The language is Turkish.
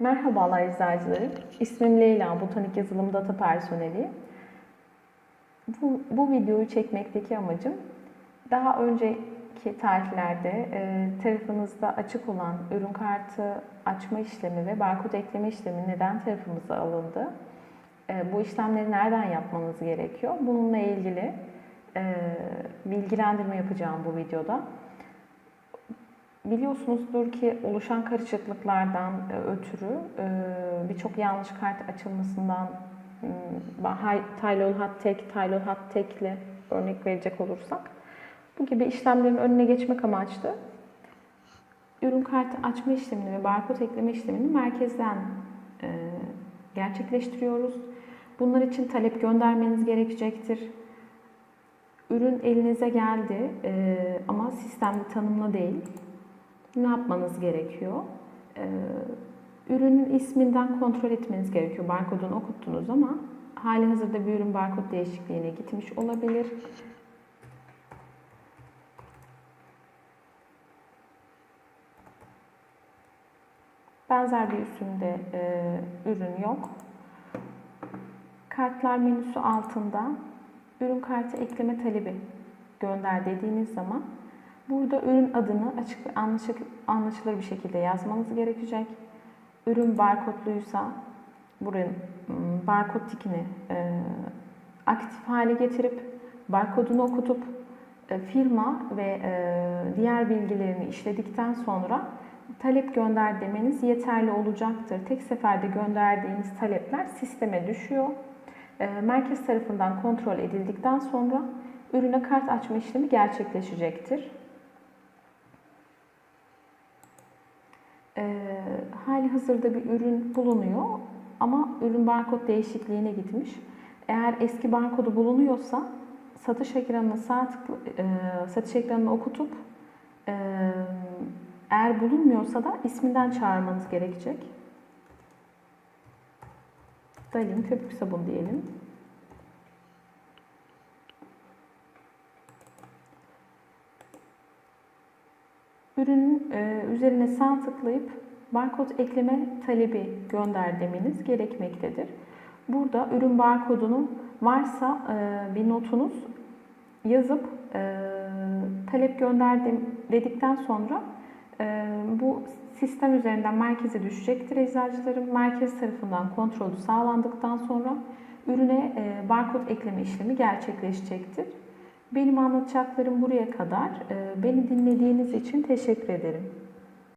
Merhabalar eczacılarım. İsmim Leyla, botanik yazılım data personeliyim. Bu, bu videoyu çekmekteki amacım daha önceki tarihlerde e, tarafınızda açık olan ürün kartı açma işlemi ve barkod ekleme işlemi neden tarafımıza alındı? E, bu işlemleri nereden yapmanız gerekiyor? Bununla ilgili e, bilgilendirme yapacağım bu videoda. Biliyorsunuzdur ki oluşan karışıklıklardan e, ötürü e, birçok yanlış kart açılmasından e, Tylol Hat Tek, Tylol Hat Tek'le örnek verecek olursak bu gibi işlemlerin önüne geçmek amaçlı ürün kartı açma işlemini ve barkod ekleme işlemini merkezden e, gerçekleştiriyoruz. Bunlar için talep göndermeniz gerekecektir. Ürün elinize geldi ama sistemde tanımlı değil ne yapmanız gerekiyor? Ee, ürünün isminden kontrol etmeniz gerekiyor. Barkodunu okuttunuz ama hali hazırda bir ürün barkod değişikliğine gitmiş olabilir. Benzer bir üstünde e, ürün yok. Kartlar menüsü altında ürün kartı ekleme talebi gönder dediğiniz zaman Burada ürün adını açık ve anlaşılır bir şekilde yazmanız gerekecek. Ürün barkodluysa buranın ıı, barkod tikini e, aktif hale getirip barkodunu okutup e, firma ve e, diğer bilgilerini işledikten sonra talep gönder demeniz yeterli olacaktır. Tek seferde gönderdiğiniz talepler sisteme düşüyor. Merkez tarafından kontrol edildikten sonra ürüne kart açma işlemi gerçekleşecektir. E, hali hazırda bir ürün bulunuyor ama ürün barkod değişikliğine gitmiş. Eğer eski barkodu bulunuyorsa satış ekranına sağ tıkla, e, satış ekranını okutup e, eğer bulunmuyorsa da isminden çağırmanız gerekecek. Dalin köpük sabun diyelim. Ürünün e, üzerine sağ tıklayıp barkod ekleme talebi gönder demeniz gerekmektedir. Burada ürün barkodunun varsa e, bir notunuz yazıp e, talep gönder dedikten sonra bu sistem üzerinden merkeze düşecektir eczacılarım. Merkez tarafından kontrolü sağlandıktan sonra ürüne barkod ekleme işlemi gerçekleşecektir. Benim anlatacaklarım buraya kadar. Ee, beni dinlediğiniz için teşekkür ederim.